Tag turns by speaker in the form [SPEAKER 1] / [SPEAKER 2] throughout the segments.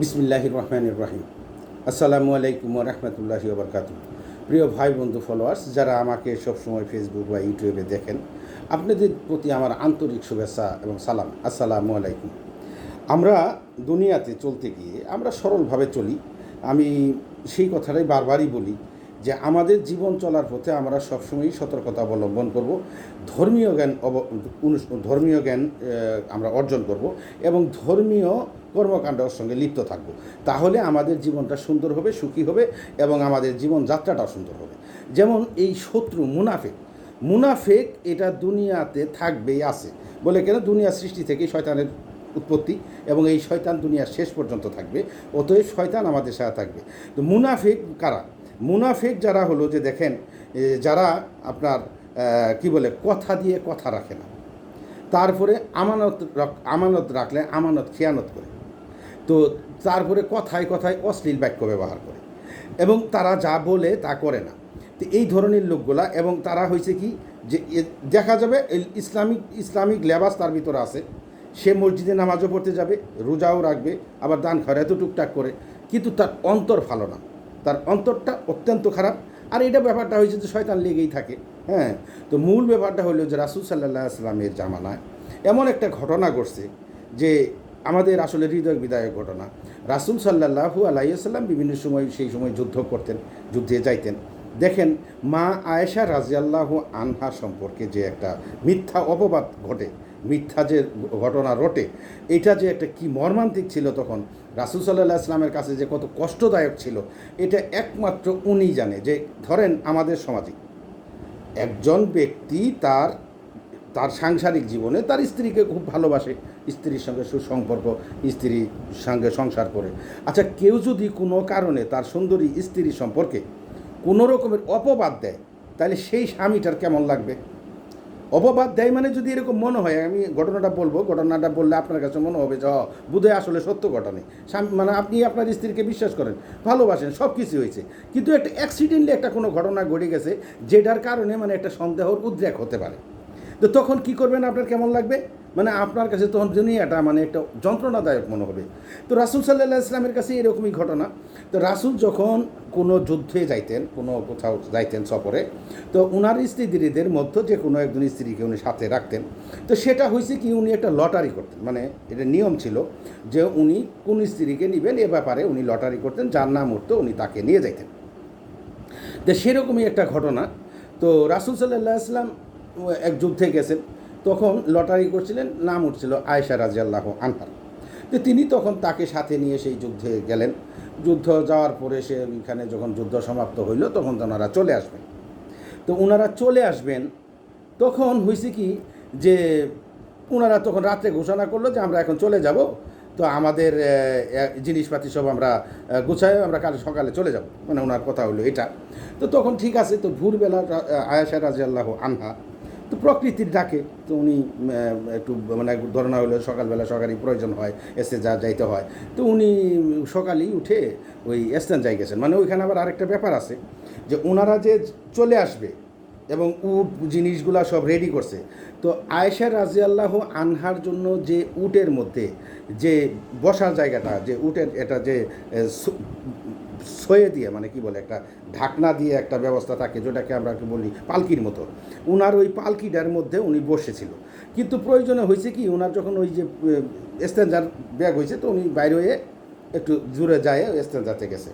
[SPEAKER 1] বিসমিল্লাহ রহমান রাহিম। আসসালামু আলাইকুম রহমতুল্লাহি ওবরকাত প্রিয় ভাই, বন্ধু ফলোয়ার্স যারা আমাকে সবসময় ফেসবুক বা ইউটিউবে দেখেন, আপনাদের প্রতি আমার আন্তরিক শুভেচ্ছা এবং সালাম। আসসালামু আলাইকুম। আমরা দুনিয়াতে চলতে গিয়ে আমরা সরলভাবে চলি। আমি সেই কথাটাই বারবারই বলি যে আমাদের জীবন চলার পথে আমরা সবসময়ই সতর্কতা অবলম্বন করব, ধর্মীয় জ্ঞান ধর্মীয় জ্ঞান আমরা অর্জন করব এবং ধর্মীয় কর্মকাণ্ডের সঙ্গে লিপ্ত থাকব। তাহলে আমাদের জীবনটা সুন্দর হবে, সুখী হবে এবং আমাদের জীবনযাত্রাটাও সুন্দর হবে। যেমন এই শত্রু মুনাফেক মুনাফেক এটা দুনিয়াতে থাকবেই আছে বলে কেন? দুনিয়া সৃষ্টি থেকে শয়তানের উৎপত্তি এবং এই শয়তান দুনিয়ার শেষ পর্যন্ত থাকবে, অতএব শয়তান আমাদের সাথে থাকবে। তো মুনাফেক কারা? মুনাফেক যারা হলো যে দেখেন যারা আপনার কি বলে, কথা দিয়ে কথা রাখে না। তারপরে আমানত আমানত রাখলে আমানত খেয়ানত করে। তো তারপরে কথায় কথায় অশ্লীল বাক্য ব্যবহার করে। এবং তারা যা বলে তা করে না। তো এই ধরনের লোকগুলা এবং তারা হয়েছে কি যে দেখা যাবে ইসলামিক ইসলামিক লেবাস তার ভিতরে আছে। সে মসজিদে নামাজও পড়তে যাবে, রোজাও রাখবে, আবার দান খাওয়ার এত টুকটাক করে। কিন্তু তার অন্তর ভালো না। তার অন্তরটা অত্যন্ত খারাপ। আর এটা ব্যাপারটা হয়েছে যে শয়তান লেগেই থাকে। হ্যাঁ তো মূল ব্যাপারটা হলো যে রাসুল সাল্লাহ আসলামের জামানায় এমন একটা ঘটনা ঘটছে যে আমাদের আসলে হৃদয় বিদায়ক ঘটনা। রাসুল সাল্লাহু আলাইসাল্লাম বিভিন্ন সময় সেই সময় যুদ্ধ করতেন, যুদ্ধে যাইতেন। দেখেন, মা আয়েশা রাজিয়াল্লাহু আনহা সম্পর্কে যে একটা মিথ্যা অপবাদ ঘটে, মিথ্যা যে ঘটনা রটে, এটা যে একটা কি মর্মান্তিক ছিল তখন, রাসুল সাল্লাহ ইসলামের কাছে যে কত কষ্টদায়ক ছিল, এটা একমাত্র উনি জানে যে, ধরেন আমাদের সমাজে একজন ব্যক্তি তার তার সাংসারিক জীবনে তার স্ত্রীকে খুব ভালোবাসে স্ত্রীর সঙ্গে সুসম্পর্ক, স্ত্রীর সঙ্গে সংসার করে। আচ্ছা কেউ যদি কোনো কারণে তার সুন্দরী স্ত্রী সম্পর্কে কোনো রকমের অপবাদ দেয়, তাহলে সেই স্বামীটার কেমন লাগবে? অপবাদ দেয় মানে যদি এরকম মনে হয়, আমি ঘটনাটা বলব, ঘটনাটা বললে আপনার কাছে মনে হবে যে বোধহয় আসলে সত্য ঘটনা স্বামী মানে আপনি আপনার স্ত্রীকে বিশ্বাস করেন, ভালোবাসেন সব কিছু হয়েছে। কিন্তু একটা অ্যাক্সিডেন্টলি একটা কোনো ঘটনা ঘটে গেছে, যেটার কারণে মানে একটা সন্দেহর উদ্রেক হতে পারে। তো তখন কি করবেন আপনার কেমন লাগবে? মানে আপনার কাছে তখন দুনিয়াটা মানে একটা যন্ত্রণাদায়ক মনে হবে। তো রাসুল সাল্লাহ ইসলামের কাছে এরকমই ঘটনা। তো রাসুল যখন কোনো যুদ্ধে যাইতেন, কোনো কোথাও যাইতেন সফরে, তো উনার স্ত্রীদের মধ্যে যে কোনো একজন স্ত্রীকে উনি সাথে রাখতেন। তো সেটা হয়েছে কি, উনি একটা লটারি করতেন। মানে এটা নিয়ম ছিল যে উনি কোন স্ত্রীকে নেবেন, এ ব্যাপারে উনি লটারি করতেন, যার নাম উঠতো উনি তাকে নিয়ে যাইতেন। তো সেরকমই একটা ঘটনা। তো রাসুল সাল্লাহ আসলাম এক যুদ্ধে গেছেন, তখন লটারি করছিলেন, নাম উঠছিল আয়েশা রাজিয়াল্লাহ আনহার। তো তিনি তখন তাকে সাথে নিয়ে সেই যুদ্ধে গেলেন। যুদ্ধ যাওয়ার পরে সে এখানে যখন যুদ্ধ সমাপ্ত হইল, তখন তো ওনারা চলে আসবেন। তো ওনারা চলে আসবেন, তখন হয়েছে কি যে ওনারা তখন রাত্রে ঘোষণা করল যে আমরা এখন চলে যাব, তো আমাদের জিনিসপাতি সব আমরা গুছায় আমরা কাল সকালে চলে যাব। মানে ওনার কথা হলো এটা। তো তখন ঠিক আছে, তো ভোরবেলা রা- আয়েশা রাজি আল্লাহ আনহা প্রকৃতির ডাকে তো উনি একটু মানে ধরনা হলো সকালবেলা সকালই প্রয়োজন হয়, এসে যা যাইতে হয়। তো উনি সকালেই উঠে ওই এস্তেন যাই গেছেন। মানে ওইখানে আবার আরেকটা ব্যাপার আছে যে ওনারা যে চলে আসবে এবং উট জিনিসগুলা সব রেডি করছে, তো আয়েশা রাজিয়াল্লাহ আনহার জন্য যে উটের মধ্যে যে বসার জায়গাটা, যে উটের, এটা যে সয়ে দিয়ে মানে কি বলে, একটা ঢাকনা দিয়ে একটা ব্যবস্থা থাকে, যেটাকে আমরা কি বলি, পালকির মতো। উনার ওই পালকিটার মধ্যে উনি বসেছিল। কিন্তু প্রয়োজনে হয়েছে কি ওনার যখন ওই যে স্ট্যান্ডার ব্যাগ হয়েছে, তো উনি বাইরে হয়ে একটু দূরে যায় স্ট্যান্ডারতে গেছে।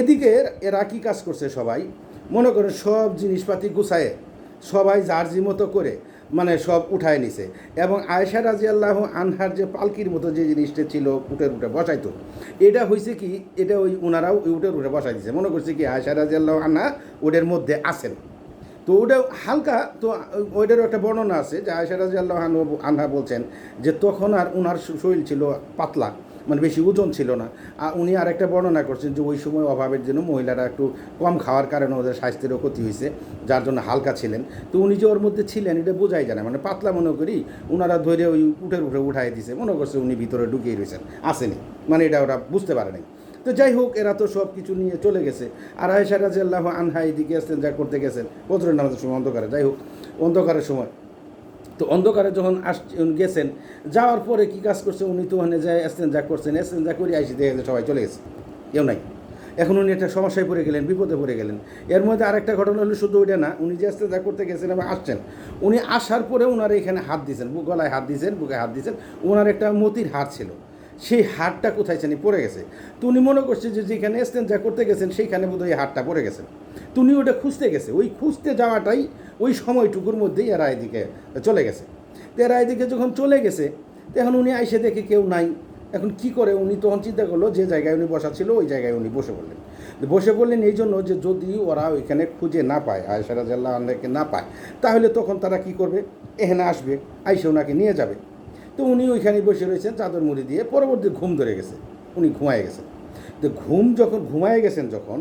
[SPEAKER 1] এদিকে এরা কী কাজ করছে সবাই? মনে করে সব জিনিসপাতি গুছায়ে, সবাই জার্জি মতো করে মানে সব উঠায় নিছে। এবং আয়সা রাজি আল্লাহ আনহার যে পালকির মতো যে জিনিসটা ছিল উটের উঠে বসাইতো এটা হয়েছে কি, এটা ওই ওনারাও উটের উঠে বসাই দিছে। মনে করছে কি আয়সা রাজি আল্লাহ আনহা ওদের মধ্যে আছেন। তো ওটা হালকা, তো ওইটারও একটা বর্ণনা আছে যে আয়সা রাজি আল্লাহ আনহা বলছেন যে তখন আর ওনার শরীর ছিল পাতলা। মানে বেশি ওজন ছিল না। আর উনি আরেকটা বর্ণনা করছেন যে ওই সময় অভাবের জন্য মহিলারা একটু কম খাওয়ার কারণে ওদের স্বাস্থ্যেরও ক্ষতি হয়েছে, যার জন্য হালকা ছিলেন। তো উনি যে ওর মধ্যে ছিলেন, এটা বোঝাই যায় না। মানে পাতলা মনে করি ওনারা ধরে ওই উঠের উঠে উঠাই দিছে। মনে করছে উনি ভিতরে ঢুকিয়ে রয়েছেন, আসেনি। মানে এটা ওরা বুঝতে পারে নাই তো যাই হোক, এরা তো সব কিছু নিয়ে চলে গেছে। আর আয়েশা রাজিয়াল্লাহ আনহা এদিকে আসতেন যা করতে গেছেন। বদরের নামাজের সময় অন্ধকারে। যাই হোক, অন্ধকারের সময়। তো অন্ধকারে যখন আস গেছেন, যাওয়ার পরে কি কাজ করছে? উনি তো ওখানে যায় যা করছেন যা করে আইসি, দেখে সবাই চলে গেছে। কেউ নাই। এখন উনি একটা সমস্যায় পড়ে গেলেন, বিপদে পড়ে গেলেন। এর মধ্যে আরেকটা ঘটনা হলো, শুধু ওইটা না, উনি যে আসতে যা করতে গেছেন এবং আসছেন, উনি আসার পরে ওনার এখানে হাত দিয়েছেন বুক গলায় হাত দিয়েছেন, বুকে হাত দিয়েছেন ওনার একটা মতির হার ছিল। সেই হারটা কোথায় জানি পড়ে গেছে। তো উনি মনে করছে যে যেখানে যা করতে গেছেন, সেইখানে বোধহয় হারটা পড়ে গেছে। তো উনি ওটা খুঁজতে গেছে। ওই খুঁজতে যাওয়াটাই ওই সময়টুকুর মধ্যেই এরা এদিকে চলে গেছে। তো এরা এদিকে যখন চলে গেছে তখন উনি আইসে দেখে কেউ নাই। এখন কি করে? উনি তখন চিন্তা করল যে জায়গায় উনি বসা ছিল, ওই জায়গায় উনি বসে পড়লেন। বসে পড়লেন এই জন্য যে যদি ওরা ওইখানে খুঁজে না পায় আয়সা রাজাল্লাহ আল্লাহকে না পায়, তাহলে তখন তারা কি করবে? এখানে আসবে, আইসে ওনাকে নিয়ে যাবে। তো উনি ওইখানে বসে রয়েছেন চাদর মুড়ি দিয়ে, পরবর্তী ঘুম ধরে গেছে, উনি ঘুমায় গেছেন। তো ঘুম যখন, ঘুমায় গেছেন যখন,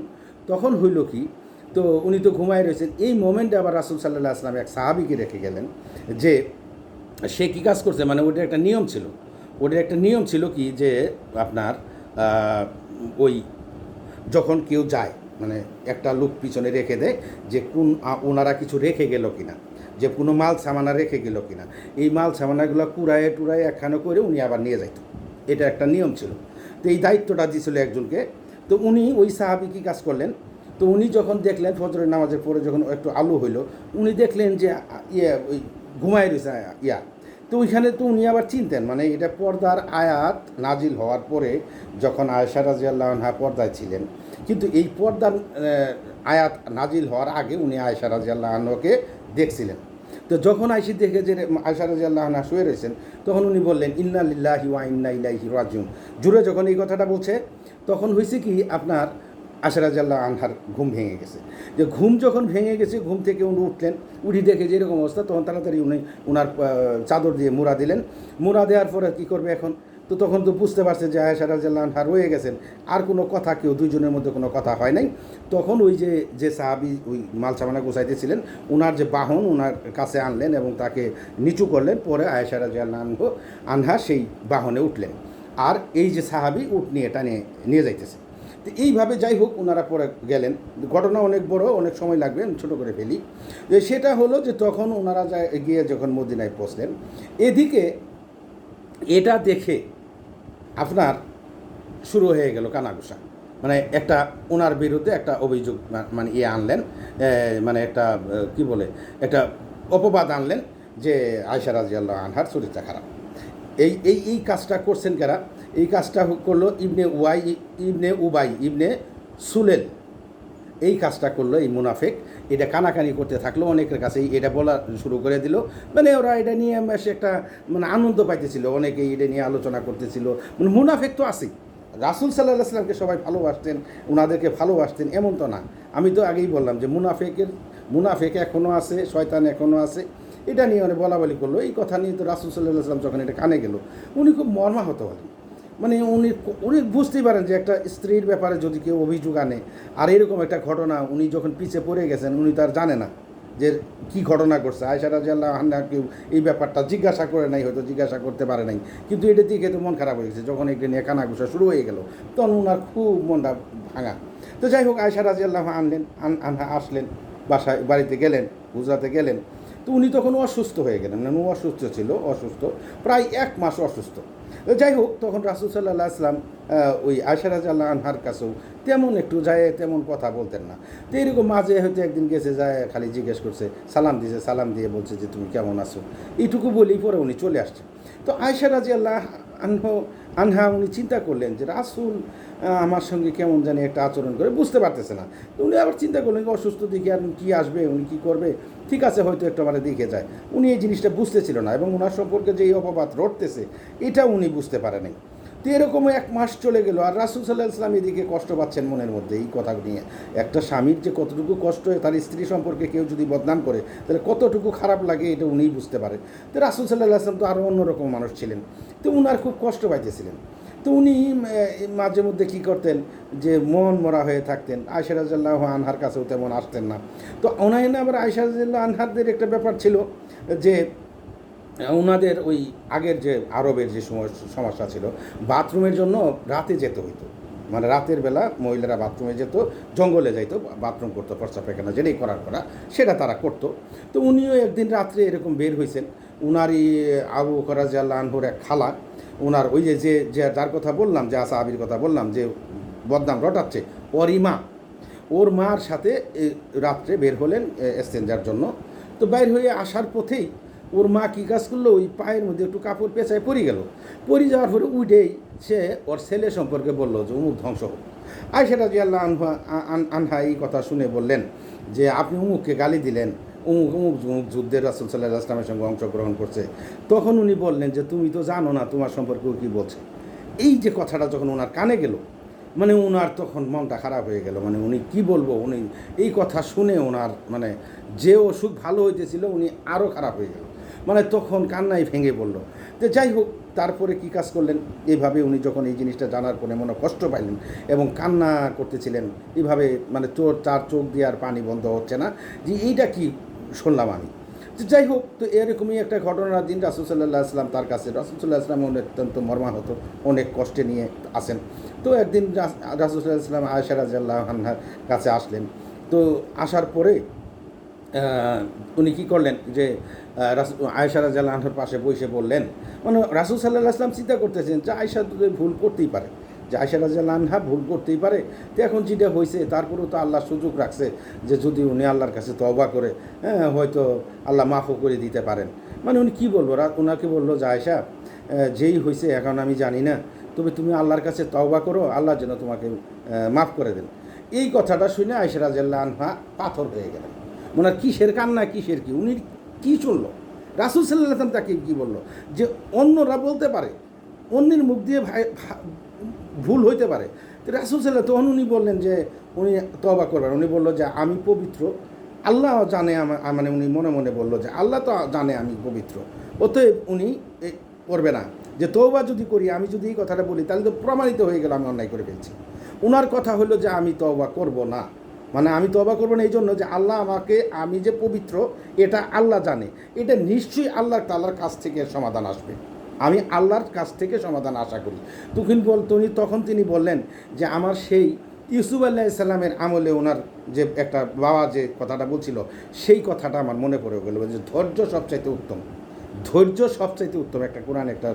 [SPEAKER 1] তখন হইল কি, তো উনি তো ঘুমায় রয়েছেন, এই মোমেন্টে আবার রাসুল সাল্লাহ আসলাম এক সাহাবিকে রেখে গেলেন যে, সে কী কাজ করছে? মানে ওটার একটা নিয়ম ছিল। ওটার একটা নিয়ম ছিল কি যে, আপনার ওই যখন কেউ যায় মানে একটা লোক পিছনে রেখে দেয় যে, কোন ওনারা কিছু রেখে গেল কিনা। যে কোনো মাল সামানা রেখে গেল কিনা। এই মাল সামানাগুলো কুড়ায়ে টুরায়ে একখানে করে উনি আবার নিয়ে যাইত। এটা একটা নিয়ম ছিল। তো এই দায়িত্বটা দিয়েছিল একজনকে। তো উনি ওই সাহাবি কী কাজ করলেন? তো উনি যখন দেখলেন ফজরের নামাজের পরে যখন একটু আলো হইল, উনি দেখলেন যে ইয়ে ওই ঘুমায় রয়েছে ইয়া। তো ওইখানে তো উনি আবার চিনতেন মানে এটা পর্দার আয়াত নাজিল হওয়ার পরে যখন আয়সা রাজিয়াল্লাহ পর্দায় ছিলেন। কিন্তু এই পর্দার আয়াত নাজিল হওয়ার আগে উনি আয়সা রাজিয়াল্লাহ আনহকে দেখছিলেন। তো যখন আইসি দেখে যে আয়সা আনহা শুয়ে রয়েছেন, তখন উনি বললেন, ইন্না লিল্লাহি ওয়া ইন্না ইলাইহি রাজিউন। জুড়ে যখন এই কথাটা বলছে, তখন হয়েছে কি, আপনার আশারাজাল্লাহ আনহার ঘুম ভেঙে গেছে। যে ঘুম যখন ভেঙে গেছে, ঘুম থেকে উনি উঠলেন, উঠি দেখে যেরকম অবস্থা, তখন তাড়াতাড়ি উনি ওনার চাদর দিয়ে মুড়া দিলেন। মুড়া দেওয়ার পরে কী করবে এখন? তো তখন তো বুঝতে পারছে যে আয়সা রাজাল্লাহ আনহা রয়ে গেছেন। আর কোনো কথা কেউ দুইজনের মধ্যে কোনো কথা হয় নাই। তখন ওই যে যে সাহাবি ওই মাল সামানা গোছাইতেছিলেন ওনার যে বাহন ওনার কাছে আনলেন এবং তাকে নিচু করলেন। পরে আয়সা রাজাল্লাহ আনহু, আনহা সেই বাহনে উঠলেন। আর এই যে সাহাবি উঠ নিয়ে এটা নিয়ে যাইতেছে। তো এইভাবে যাই হোক ওনারা পরে গেলেন। ঘটনা অনেক বড়, অনেক সময় লাগবে, আমি ছোটো করে ফেলি। সেটা হলো যে তখন ওনারা গিয়ে যখন মদিনায় পৌঁছলেন, এদিকে এটা দেখে আপনার শুরু হয়ে গেল কানাঘুষা। মানে একটা ওনার বিরুদ্ধে একটা অভিযোগ মানে ইয়ে আনলেন মানে একটা কি বলে, একটা অপবাদ আনলেন যে আয়সা রাজিয়াল্লাহ আনহার চরিত্র খারাপ। এই এই এই কাজটা করছেন কারা? এই কাজটা করল ইবনে ওয়াই, ইবনে উবাই, ইবনে সুলেল। এই কাজটা করল এই মুনাফেক। এটা কানাকানি করতে থাকল, অনেকের কাছে এটা বলা শুরু করে দিল। মানে ওরা এটা নিয়ে বেশ একটা মানে আনন্দ পাইতেছিল অনেকে এটা নিয়ে আলোচনা করতেছিল। মানে মুনাফেক তো আছেই। রাসুল সাল্লাহ সাল্লামকে সবাই ভালোবাসতেন ওনাদেরকে ভালোবাসতেন, এমন তো না। আমি তো আগেই বললাম যে মুনাফেকের, মুনাফেক এখনও আছে, শয়তান এখনও আছে। এটা নিয়ে অনেক বলা বলি করল। এই কথা নিয়ে তো রাসুল সাল্লাহ সাল্লাম যখন এটা কানে গেল, উনি খুব মর্মাহত হলেন। মানে উনি উনি বুঝতেই পারেন যে একটা স্ত্রীর ব্যাপারে যদি কেউ অভিযোগ আনে, আর এরকম একটা ঘটনা উনি যখন পিছে পড়ে গেছেন, উনি তার জানে না যে কি ঘটনা করছে আয়সা রাজিয়াল্লাহ আন্না কেউ এই ব্যাপারটা জিজ্ঞাসা করে নাই, হয়তো জিজ্ঞাসা করতে পারে নাই। কিন্তু এটা দিকে তো মন খারাপ হয়ে গেছে। যখন এটা নিয়ে কানাঘুষা শুরু হয়ে গেল, তখন ওনার খুব মনটা ভাঙা। তো যাই হোক আয়সা রাজিয়াল্লাহ আনলেন, আন আনহা আসলেন, বাসায়, বাড়িতে গেলেন, গুজরাতে গেলেন। তো উনি তখন অসুস্থ হয়ে গেলেন। মানে অসুস্থ ছিল, অসুস্থ, প্রায় এক মাস অসুস্থ। যাই হোক, তখন রাসুল আসলাম ওই আয়সারাজ আল্লাহ আনহার কাছেও তেমন একটু যায়, তেমন কথা বলতেন না। তো এরকম মাঝে হয়তো একদিন গেছে, যায় খালি জিজ্ঞেস করছে, সালাম দিয়েছে সালাম দিয়ে বলছে যে, তুমি কেমন আছো? এইটুকু বলি পরে উনি চলে আসছে তো আয়সারাজ আল্লাহ আনহ আনহা উনি চিন্তা করলেন যে রাসুল আমার সঙ্গে কেমন জানি একটা আচরণ করে বুঝতে পারতেছে না। তো উনি আবার চিন্তা করলেন অসুস্থ দিকে আর কী আসবে, উনি কী করবে? ঠিক আছে, হয়তো একটু আমার দেখে যায়। উনি এই জিনিসটা বুঝতেছিল না এবং ওনার সম্পর্কে যে এই অপবাদ রটতেছে, এটা উনি বুঝতে পারেনি। তো এরকম এক মাস চলে গেল। আর রাসুল সাল্লাহ ইসলাম এদিকে কষ্ট পাচ্ছেন মনের মধ্যে এই কথা নিয়ে। একটা স্বামীর যে কতটুকু কষ্ট হয় তার স্ত্রী সম্পর্কে কেউ যদি বদনাম করে, তাহলে কতটুকু খারাপ লাগে এটা উনিই বুঝতে পারে। তো রাসুল সাল্লাহ আসলাম তো আরও অন্যরকম মানুষ ছিলেন। তো উনার খুব কষ্ট পাইতেছিলেন। তো উনি মাঝে মধ্যে কী করতেন যে মন মরা হয়ে থাকতেন। আয়সা রাজাল্লাহ আনহার কাছেও তেমন আসতেন না। তো ওনায়নে আবার আয়সা রাজাল্লাহ আনহারদের একটা ব্যাপার ছিল যে ওনাদের ওই আগের যে আরবের যে সমস্যা ছিল, বাথরুমের জন্য রাতে যেতে হইতো। মানে রাতের বেলা মহিলারা বাথরুমে যেত, জঙ্গলে যাইতো, বাথরুম করতো প্রস্তাব পায়খানা যেটাই করার করা, সেটা তারা করতো। তো উনিও একদিন রাত্রে এরকম বের হয়েছেন উনারই আবু করাজিয়াল্লাহ আনহুর এক খালা ওনার ওই যে যে যে যার কথা বললাম, যে আসা আবির কথা বললাম, যে বদনাম রটাচ্ছে, ওরই মা। ওর মার সাথে রাত্রে বের হলেন এক্সচেঞ্জার জন্য। তো বাইর হয়ে আসার পথেই ওর মা কী কাজ করল? ওই পায়ের মধ্যে একটু কাপড় পেঁচায় পড়ে গেল। পড়ে যাওয়ার পরে উঠেই সে ওর ছেলে সম্পর্কে বলল যে, অমুক ধ্বংস হোক। আয়সা রাজি আল্লাহ আনহা এই কথা শুনে বললেন যে, আপনি অমুককে গালি দিলেন। অমুক অমুক অমুক যুদ্ধের রাসুল সাল্লাহ আসলামের সঙ্গে অংশগ্রহণ করছে। তখন উনি বললেন যে, তুমি তো জানো না তোমার সম্পর্কে কী বলছে? এই যে কথাটা যখন ওনার কানে গেল মানে ওনার তখন মনটা খারাপ হয়ে গেল। মানে উনি কি বলব? উনি এই কথা শুনে ওনার মানে যে অসুখ ভালো হইতেছিল, উনি আরও খারাপ হয়ে গেল। মানে তখন কান্নাই ভেঙে পড়ল। তো যাই হোক, তারপরে কি কাজ করলেন? এইভাবে উনি যখন এই জিনিসটা জানার পরে মনে কষ্ট পাইলেন এবং কান্না করতেছিলেন। এইভাবে মানে চোর চার চোখ দিয়ে আর পানি বন্ধ হচ্ছে না। যে এইটা কি শুনলাম আমি। তো যাই হোক, তো এরকমই একটা ঘটনার দিন রাসুসাল্লাহ আসলাম তার কাছে। রাসুসাল্লাহ আসলাম অত্যন্ত মর্মাহত, অনেক কষ্টে নিয়ে আসেন তো একদিন রাসুসাল্লাহ আসলাম আয়সা রাজাল্লাহ আনহার কাছে আসলেন। তো আসার পরে উনি কী করলেন যে আয়সা রাজাল্লাহ আনহার পাশে বসে বললেন মানে রাসুল সাল্লাহ আসলাম চিন্তা করতেছেন যে আয়সা তো ভুল করতেই পারে। যে আয়সা রাজাল্লাহ আনহা ভুল করতেই পারে, তো এখন যেটা হয়েছে তারপরেও তো আল্লাহ সুযোগ রাখছে যে যদি উনি আল্লাহর কাছে তওবা করে হ্যাঁ হয়তো আল্লাহ মাফও করে দিতে পারেন। মানে উনি কী বলব ওনাকে বলল যে আয়সা যেই হয়েছে এখন আমি জানি না, তবে তুমি আল্লাহর কাছে তওবা করো, আল্লাহ যেন তোমাকে মাফ করে দেন। এই কথাটা শুনে আয়সা রাজাল্লাহ আনহা পাথর হয়ে গেলেন। ওনার কিসের কান্না, কিসের কি? উনি কী শুনলো? রাসুল সাল্লাহ তাকে কী বলল? যে অন্যরা বলতে পারে, অন্যের মুখ দিয়ে ভাই ভুল হইতে পারে। রাসুল সাল্লাহ তখন উনি বললেন যে, উনি তবা করবেন। উনি বলল যে, আমি পবিত্র। আল্লাহ জানে মানে উনি মনে মনে বলল যে, আল্লাহ তো জানে আমি পবিত্র। অতএব উনি করবে না। যে তৌবা যদি করি, আমি যদি এই কথাটা বলি, তাহলে তো প্রমাণিত হয়ে গেল, আমি অন্যায় করে ফেলছি। ওনার কথা হলো যে, আমি তওবা করব না। মানে আমি তবা করব না এই জন্য যে আল্লাহ আমাকে, আমি যে পবিত্র, এটা আল্লাহ জানে। এটা নিশ্চয়ই আল্লাহ তাল্লার কাছ থেকে সমাধান আসবে। আমি আল্লাহর কাছ থেকে সমাধান আশা করি। তখন বল, তিনি, তখন তিনি বললেন যে আমার সেই ইউসুফ আল্লাহ ইসলামের আমলে ওনার যে একটা বাবা যে কথাটা বলছিল, সেই কথাটা আমার মনে পড়ে গেল যে ধৈর্য সবচাইতে উত্তম। ধৈর্য সবচাইতে উত্তম একটা কোরআন একটা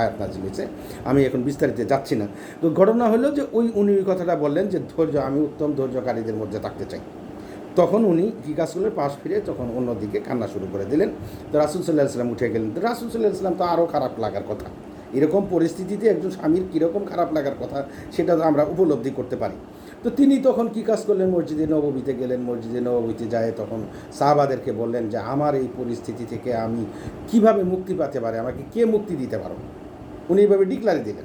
[SPEAKER 1] আয়াত নাজিল হয়েছে। আমি এখন বিস্তারিত যাচ্ছি না। তো ঘটনা হলো যে ওই উনি কথাটা বললেন যে ধৈর্য, আমি উত্তম ধৈর্যকারীদের মধ্যে থাকতে চাই। তখন উনি কী কাজ করলেন পাশ ফিরে তখন অন্যদিকে কান্না শুরু করে দিলেন। তো রাসুল সাল্লাহ ইসলাম উঠে গেলেন। তো রাসুল সাল্লাহ ইসলাম তো আরও খারাপ লাগার কথা। এরকম পরিস্থিতিতে একজন স্বামীর কীরকম খারাপ লাগার কথা, সেটা আমরা উপলব্ধি করতে পারি। তো তিনি তখন কী কাজ করলেন? মসজিদে নবমীতে গেলেন, মসজিদে নববীতে যায়, তখন সাহাবাদেরকে বললেন যে, আমার এই পরিস্থিতি থেকে আমি কীভাবে মুক্তি পেতে পারি? আমাকে কে মুক্তি দিতে পারো? উনি এইভাবে ডিক্লারি দিলেন।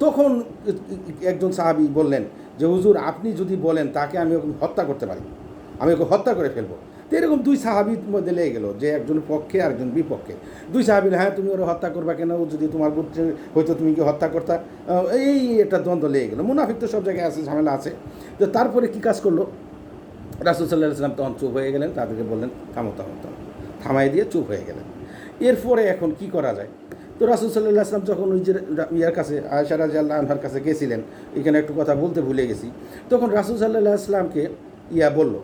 [SPEAKER 1] তখন একজন সাহাবি বললেন যে, হুজুর, আপনি যদি বলেন তাকে আমি ওকে হত্যা করতে পারি। আমি ওকে হত্যা করে ফেলব। তো এরকম দুই সাহাবির মধ্যে লেগে গেলো যে একজন পক্ষে আর একজন বিপক্ষে। দুই সাহাবি হ্যাঁ তুমি ওরা হত্যা করবা কেন? যদি তোমার বুদ্ধি হয়তো তুমি কি হত্যা করতা? এই একটা দ্বন্দ্ব লেগে গেলো। মুনাফিক তো সব জায়গায় আছে, ঝামেলা আছে। তো তারপরে কী কাজ করল? রাসুল সাল্লাহ সাল্লাম তখন চুপ হয়ে গেলেন, তাদেরকে বললেন, থামো থামো থামো। থামাই দিয়ে চুপ হয়ে গেলেন। এরপরে এখন কি করা যায়? তো রাসুল সাল্লাহ আসলাম যখন ওই যে ইয়ার কাছে আয়সা রাজি আল্লাহ আনহার কাছে গেছিলেন, এখানে একটু কথা বলতে ভুলে গেছি। তখন রাসুল সাল্লাহ আসলামকে ইয়া বলল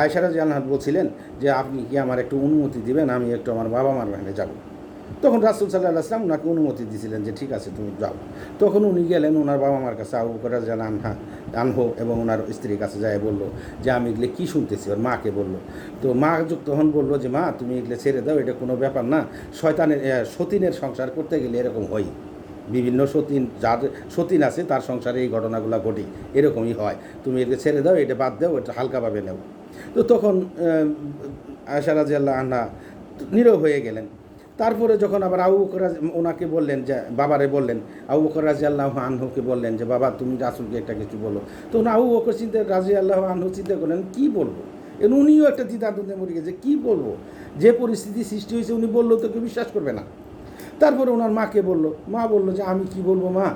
[SPEAKER 1] আয়সা রাজি আল্লাহ বলছিলেন যে, আপনি কি আমার একটু অনুমতি দিবেন? আমি একটু আমার বাবা মার বাহিনী যাব। তখন রাসুল সাল্লাহ আসলাম ওনাকে অনুমতি দিয়েছিলেন যে, ঠিক আছে, তুমি যাও। তখন উনি গেলেন ওনার বাবা মার কাছে আবু বকর রাজি আনহা আনহো এবং ওনার স্ত্রীর কাছে যায়, বলল, যে, আমি এগুলো কী শুনতেছি? ওর মাকে বলল। তো মা যুক তখন বলল যে, মা, তুমি এগুলো ছেড়ে দাও, এটা কোনো ব্যাপার না। শয়তানের সতীনের সংসার করতে গেলে এরকম হয়। বিভিন্ন সতীন, যার সতীন আছে, তার সংসারে এই ঘটনাগুলো ঘটে। এরকমই হয়। তুমি এটা ছেড়ে দাও, এটা বাদ দাও, এটা হালকাভাবে নেও। তো তখন আয়সা রাজি আল্লাহ আন্না নীরব হয়ে গেলেন। তারপরে যখন আবার আবু বকর ওনাকে বললেন যে, বাবারে বললেন, আবু বকর রাজি আল্লাহ আনহুকে বললেন যে, বাবা, তুমি রাসুলকে একটা কিছু বলো। তখন আবু বকর চিন্তা রাজি আল্লাহ আনহু চিন্তা করলেন, কী বলব? এবং উনিও একটা দ্বিধাদ্বন্দ্বে মরে গেছে, কী বলব? যে পরিস্থিতি সৃষ্টি হয়েছে, উনি বলল তো কেউ বিশ্বাস করবে না। তারপরে ওনার মাকে বলল, মা বলল যে, আমি কি বলব, মা?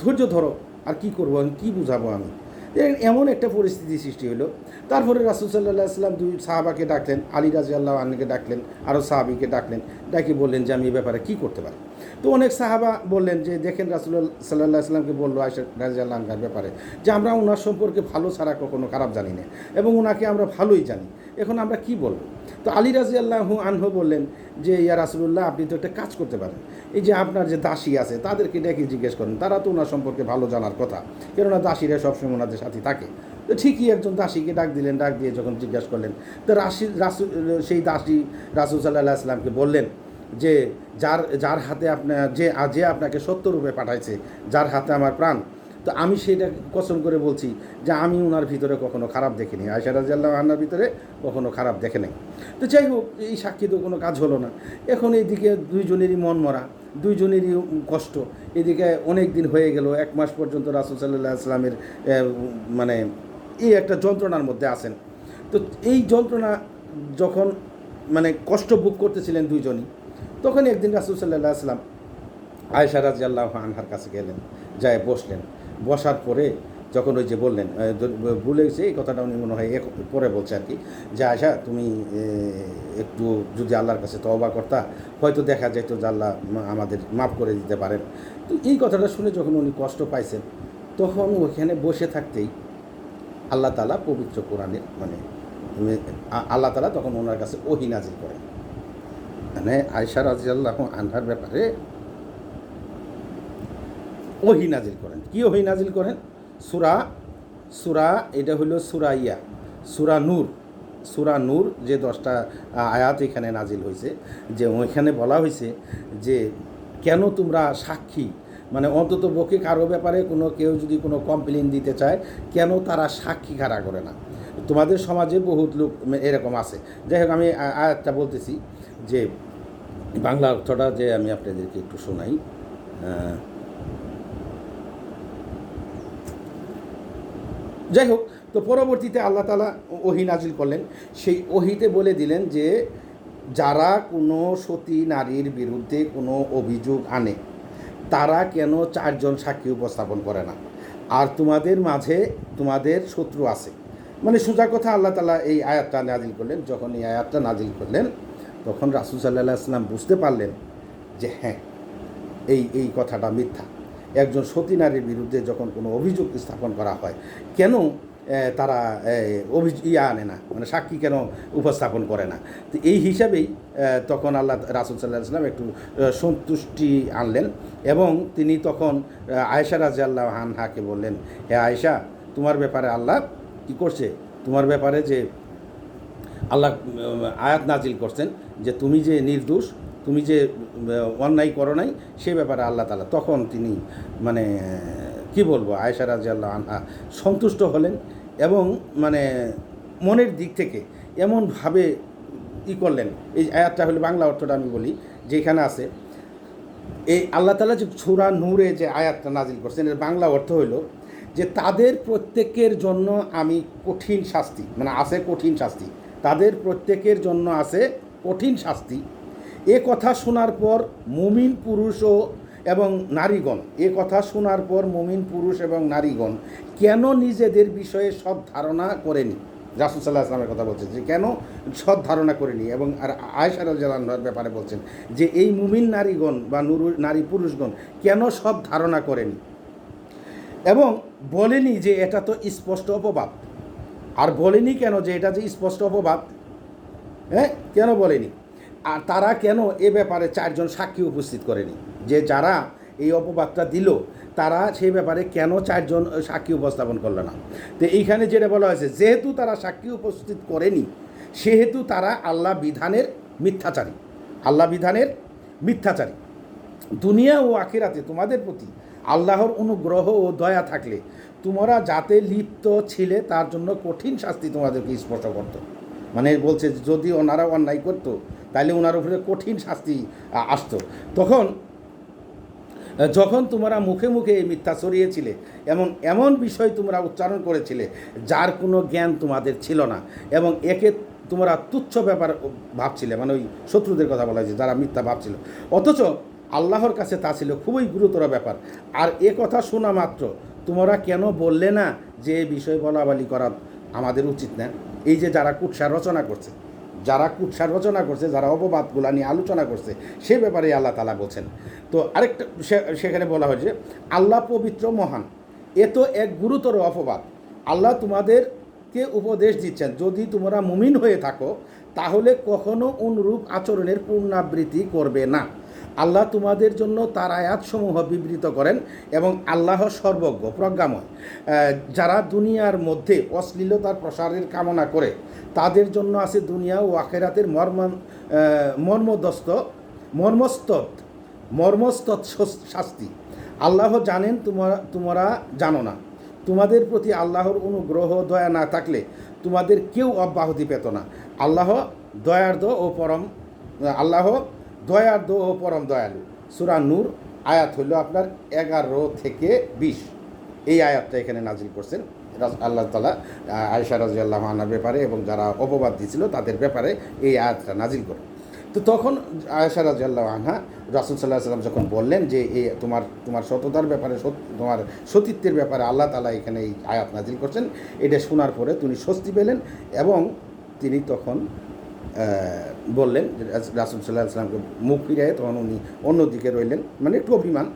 [SPEAKER 1] ধৈর্য ধরো, আর কি করব, আমি কী বুঝাবো আমি? এমন একটা পরিস্থিতি সৃষ্টি হলো। তারপরে রাসুল সাল্লাহ আসলাম দুই সাহাবাকে ডাকলেন, আলী রাজি আল্লাহ আনকে ডাকলেন আরও সাহাবিকে ডাকলেন, ডাকি বললেন যে আমি এ ব্যাপারে কী করতে পারি? তো অনেক সাহাবা বললেন যে, দেখেন রাসুল সাল্লাহ আসলামকে বলল আয়সা রাজি আল্লাহ আনকার ব্যাপারে যে, আমরা ওনার সম্পর্কে ভালো ছাড়া কখনো খারাপ জানি না এবং ওনাকে আমরা ভালোই জানি। এখন আমরা কি বলব? তো আলী রাজি আল্লাহ আনহু বললেন যে, ইয়া রাসুল্লাহ আপনি তো একটা কাজ করতে পারেন। এই যে আপনার যে দাসী আছে, তাদেরকে ডেকে জিজ্ঞেস করেন। তারা তো ওনার সম্পর্কে ভালো জানার কথা। কেননা দাসীরা সবসময় ওনাদের সাথে থাকে। তো ঠিকই একজন দাসীকে ডাক দিলেন, ডাক দিয়ে যখন জিজ্ঞাসা করলেন, তো রাশি রাসু সেই দাসী রাসুল সাল্লাহ আসলামকে বললেন যে, যার যার হাতে আপনার যে যে আপনাকে সত্য রূপে পাঠাইছে, যার হাতে আমার প্রাণ, তো আমি সেটা কসম করে বলছি যে, আমি ওনার ভিতরে কখনো খারাপ দেখিনি। আয়সা রাজিয়াল্লাহ আন্নার ভিতরে কখনো খারাপ দেখে নাই। তো যাই হোক, এই সাক্ষী তো কোনো কাজ হলো না। এখন এইদিকে দুইজনেরই মন মরা দুইজনেরই কষ্ট। এদিকে অনেক দিন হয়ে গেল, এক মাস পর্যন্ত রাসুল সাল্লাহ আসলামের মানে এই একটা যন্ত্রণার মধ্যে আসেন তো এই যন্ত্রণা যখন মানে কষ্ট ভোগ করতেছিলেন দুইজনই তখন একদিন রাসুল সাল্লাহ আসলাম আয়সা রাজিয়াল্লাহ আনহার কাছে গেলেন, যায় বসলেন। বসার পরে যখন ওই যে বললেন ভুলে এই কথাটা উনি মনে হয় পরে বলছে আর কি, যে আয়সা তুমি একটু যদি আল্লাহর কাছে তওবা করতা, হয়তো দেখা যেত যে আল্লাহ আমাদের মাফ করে দিতে পারেন। তো এই কথাটা শুনে যখন উনি কষ্ট পাইছেন, তখন ওখানে বসে থাকতেই আল্লাহ তালা পবিত্র কোরআনের মানে আল্লাহ তালা তখন ওনার কাছে ওহি নাজিল করেন। মানে আয়সা রাজিয়াল্লাহ আনহার ব্যাপারে ওহি নাজিল করেন। কি ওহি নাজিল করেন? সুরা সুরা এটা হলো সুরা ইয়া, সুরা নূর সুরা নূর যে দশটা আয়াত এখানে নাজিল হয়েছে, যে ওইখানে বলা হয়েছে যে কেন তোমরা সাক্ষী? মানে অন্তত পক্ষে কারও ব্যাপারে কোনো কেউ যদি কোনো কমপ্লেন দিতে চায়, কেন তারা সাক্ষী খাড়া করে না? তোমাদের সমাজে বহুত লোক এরকম আছে। যাই হোক, আমি আয়াতটা বলতেছি যে বাংলা অর্থটা যে আমি আপনাদেরকে একটু শোনাই যাই হোক, তো পরবর্তীতে আল্লাহ তালা ওহি নাজিল করলেন। সেই ওহিতে বলে দিলেন যে, যারা কোনো সতী নারীর বিরুদ্ধে কোনো অভিযোগ আনে, তারা কেন চারজন সাক্ষী উপস্থাপন করে না? আর তোমাদের মাঝে তোমাদের শত্রু আছে। মানে সোজা কথা আল্লাহ তালা এই আয়াতটা নাজিল করলেন। যখন এই আয়াতটা নাজিল করলেন, তখন রাসুল সাল্লাহ আসলাম বুঝতে পারলেন যে হ্যাঁ এই এই কথাটা মিথ্যা। একজন সতী নারীর বিরুদ্ধে যখন কোনো অভিযোগ স্থাপন করা হয়, কেন তারা অভিযোগ ইয়া আনে না? মানে সাক্ষী কেন উপস্থাপন করে না? তো এই হিসাবেই তখন আল্লাহ রাসুল সাল্লাহ সাল্লাম একটু সন্তুষ্টি আনলেন এবং তিনি তখন আয়েশা রাজি আল্লাহ আনহাকে বললেন, হে আয়েশা, তোমার ব্যাপারে আল্লাহ কী করছে? তোমার ব্যাপারে যে আল্লাহ, আয়াত নাজিল করছেন যে তুমি যে নির্দোষ তুমি যে অন্যায় করো নাই, সে ব্যাপারে আল্লাহ তালা তখন তিনি মানে কি বলব, আয়েশা রাজি আল্লাহ আনহা সন্তুষ্ট হলেন এবং মানে মনের দিক থেকে এমনভাবে ই করলেন। এই আয়াতটা হলে বাংলা অর্থটা আমি বলি, যেখানে আছে, এই আল্লাহ তালা যে সুরা নূরে যে আয়াতটা নাজিল করছেন, এর বাংলা অর্থ হইল যে তাদের প্রত্যেকের জন্য আমি কঠিন শাস্তি মানে আছে কঠিন শাস্তি, তাদের প্রত্যেকের জন্য আছে কঠিন শাস্তি এ কথা শোনার পর মুমিন পুরুষ ও এবং নারীগণ, এ কথা শোনার পর মুমিন পুরুষ এবং নারীগণ কেন নিজেদের বিষয়ে সব ধারণা করেনি? রাসুল সাল্লাহ আসলামের কথা বলছেন যে কেন সৎ ধারণা করেনি? এবং আর আয়সা রাজার ব্যাপারে বলছেন যে এই মুমিন নারীগণ বা নুরু, নারী পুরুষগণ কেন সব ধারণা করেনি? এবং বলেনি যে এটা তো স্পষ্ট অপবাদ। আর বলেনি কেন যে এটা যে স্পষ্ট অপবাদ? হ্যাঁ? কেন বলেনি? আর তারা কেন এ ব্যাপারে চারজন সাক্ষী উপস্থিত করেনি? যে যারা এই অপবাদটা দিল, তারা সেই ব্যাপারে কেন চারজন সাক্ষী উপস্থাপন করল না? তো এইখানে যেটা বলা হয়েছে, যেহেতু তারা সাক্ষী উপস্থিত করেনি, সেহেতু তারা আল্লাহ বিধানের মিথ্যাচারী। আল্লাহ বিধানের মিথ্যাচারী। দুনিয়া ও আখিরাতে তোমাদের প্রতি আল্লাহর অনুগ্রহ ও দয়া থাকলে তোমরা যাতে লিপ্ত ছিলে, তার জন্য কঠিন শাস্তি তোমাদেরকে স্পর্শ করতো। মানে বলছে, যদি ওনারা অন্যায় করতো তাহলে ওনার উপরে কঠিন শাস্তি আসতো। তখন যখন তোমরা মুখে মুখে এই মিথ্যা ছড়িয়েছিলে এমন এমন বিষয় তোমরা উচ্চারণ করেছিলে, যার কোনো জ্ঞান তোমাদের ছিল না, এবং একে তোমরা তুচ্ছ ব্যাপার ভাবছিলে মানে ওই শত্রুদের কথা বলা হয়েছে, যারা মিথ্যা ভাবছিল। অথচ আল্লাহর কাছে তা ছিল খুবই গুরুতর ব্যাপার। আর এ কথা শোনা মাত্র, তোমরা কেন বললে না যে বিষয় বলাবলি করা আমাদের উচিত না? এই যে যারা কুৎসা রচনা করছে যারা কুৎসা রচনা করছে, যারা অপবাদগুলো নিয়ে আলোচনা করছে, সে ব্যাপারে আল্লাহ তালা বলছেন। তো আরেকটা সেখানে বলা হয়েছে, আল্লাহ পবিত্র মহান, এ তো এক গুরুতর অপবাদ। আল্লাহ তোমাদেরকে উপদেশ দিচ্ছেন, যদি তোমরা মুমিন হয়ে থাকো, তাহলে কখনো অনুরূপ আচরণের পুনরাবৃত্তি করবে না। আল্লাহ তোমাদের জন্য তার আয়াতসমূহ বিবৃত করেন এবং আল্লাহ সর্বজ্ঞ, প্রজ্ঞাময়। যারা দুনিয়ার মধ্যে অশ্লীলতার প্রসারের কামনা করে, তাদের জন্য আছে দুনিয়া ও আখেরাতের মর্ম মর্মদস্ত, মর্মস্তত মর্মস্তত শাস্তি। আল্লাহ জানেন তোমরা তোমরা জানো না। তোমাদের প্রতি আল্লাহর অনুগ্রহ, দয়া না থাকলে তোমাদের কেউ অব্যাহতি পেত না। আল্লাহ দয়ার্দ ও পরম আল্লাহ দয়ার্দ ও পরম দয়ালু। সুরা নূর, আয়াত হইল আপনার এগারো থেকে বিশ। এই আয়াতটা এখানে নাজিল করছেন আল্লাহ তালা আয়সা রাজি আল্লাহ আনার ব্যাপারে এবং যারা অপবাদ দিয়েছিল তাদের ব্যাপারে এই আয়াতটা নাজিল করে তো তখন আয়সা রাজি আল্লাহ আনহা রাসুল সাল্লাহ সাল্লাম যখন বললেন যে এ তোমার তোমার সততার ব্যাপারে তোমার সতীত্বের ব্যাপারে আল্লাহ তালা এখানে এই আয়াত নাজিল করছেন, এটা শোনার পরে তিনি স্বস্তি পেলেন এবং তিনি তখন বললেন রাসুল সাল্লাহ সাল্লামকে মুখ ফিরিয়ে তখন উনি অন্যদিকে রইলেন মানে একটু অভিমান।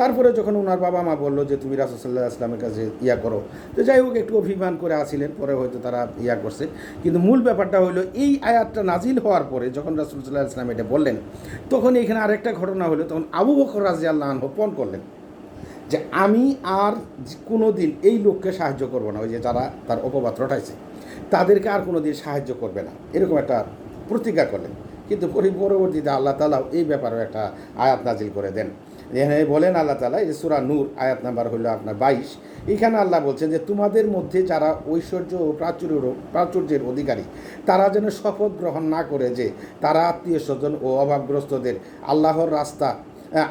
[SPEAKER 1] তারপরে যখন ওনার বাবা মা বলল যে, তুমি রাসুল সাল্লাহ আসলামের কাছে ইয়া করো। তো যাই হোক, একটু অভিমান করে আসিলেন, পরে হয়তো তারা ইয়া করছে। কিন্তু মূল ব্যাপারটা হলো, এই আয়াতটা নাজিল হওয়ার পরে যখন রাসুল সাল্লাহ আসলাম এটা বললেন, তখন এখানে আরেকটা ঘটনা হলো, তখন আবু বকর রাজি আল্লাহ ফোন করলেন যে, আমি আর কোনো দিন এই লোককে সাহায্য করব না, ওই যে যারা তার অপবাদ রটাইছে। তাদেরকে আর কোনো দিন সাহায্য করবে না। এরকম একটা প্রতিজ্ঞা করলেন। কিন্তু পরি- পরবর্তীতে আল্লাহ তালাও এই ব্যাপারেও একটা আয়াত নাজিল করে দেন। এখানে বলেন আল্লাহ তালা এই সুরা নূর আয়াত নাম্বার হলো আপনার বাইশ। এখানে আল্লাহ বলছেন যে, তোমাদের মধ্যে যারা ঐশ্বর্য ও প্রাচুর্যের প্রাচুর্যের অধিকারী, তারা যেন শপথ গ্রহণ না করে যে, তারা আত্মীয় স্বজন ও অভাবগ্রস্তদের আল্লাহর রাস্তা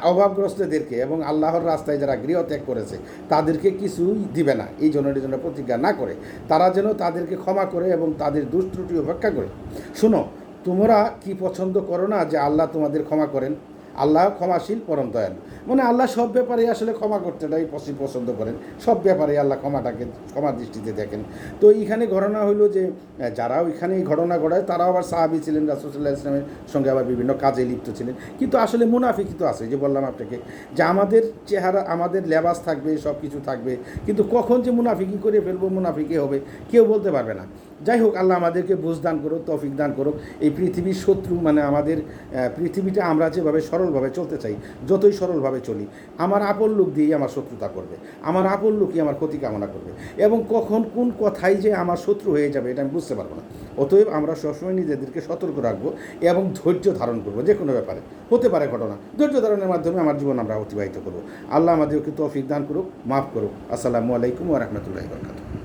[SPEAKER 1] অভাবগ্রস্তদেরকে এবং আল্লাহর রাস্তায় যারা গৃহত্যাগ করেছে, তাদেরকে কিছুই দিবে না। এই জন্য জন্য প্রতিজ্ঞা না করে। তারা যেন তাদেরকে ক্ষমা করে এবং তাদের দুষ্ট্রুটি উপেক্ষা করে। শুনো, তোমরা কি পছন্দ করো না যে আল্লাহ তোমাদের ক্ষমা করেন? আল্লাহ ক্ষমাশীল, পরম দয়ালু। মানে আল্লাহ সব ব্যাপারে আসলে ক্ষমা করতেটাই পছন্দ পছন্দ করেন। সব ব্যাপারে আল্লাহ ক্ষমাটাকে ক্ষমা দৃষ্টিতে দেখেন। তো এইখানে ঘটনা হইল যে যারা ওইখানে এই ঘটনা ঘটায়, তারাও আবার সাহাবি ছিলেন রাসুসাল্লাহ ইসলামের সঙ্গে আবার বিভিন্ন কাজে লিপ্ত ছিলেন। কিন্তু আসলে মুনাফিকি তো আছে যে বললাম আপনাকে, যে আমাদের চেহারা, আমাদের লেবাস থাকবে সব কিছু থাকবে, কিন্তু কখন যে মুনাফিকি করে ফেলব মুনাফিকি হবে, কেউ বলতে পারবে না। যাই হোক আল্লাহ আমাদেরকে বুঝ দান করুক, তৌফিক দান করুক। এই পৃথিবীর শত্রু মানে আমাদের পৃথিবীটা আমরা যেভাবে সরলভাবে চলতে চাই, যতই সরলভাবে চলি, আমার আপন লোক দিয়েই আমার শত্রুতা করবে, আমার আপন লোকই আমার ক্ষতি কামনা করবে এবং কখন কোন কথাই যে আমার শত্রু হয়ে যাবে এটা আমি বুঝতে পারব না। অতএব আমরা সবসময় নিজেদেরকে সতর্ক রাখব এবং ধৈর্য ধারণ করব, যে কোনো ব্যাপারে। হতে পারে ঘটনা, ধৈর্য ধারণের মাধ্যমে আমার জীবন আমরা অতিবাহিত করব। আল্লাহ আমাদেরকে তৌফিক দান করুক, মাফ করুক। আসসালামু আলাইকুম ওয়া রাহমাতুল্লাহি ওয়া বারাকাতুহু।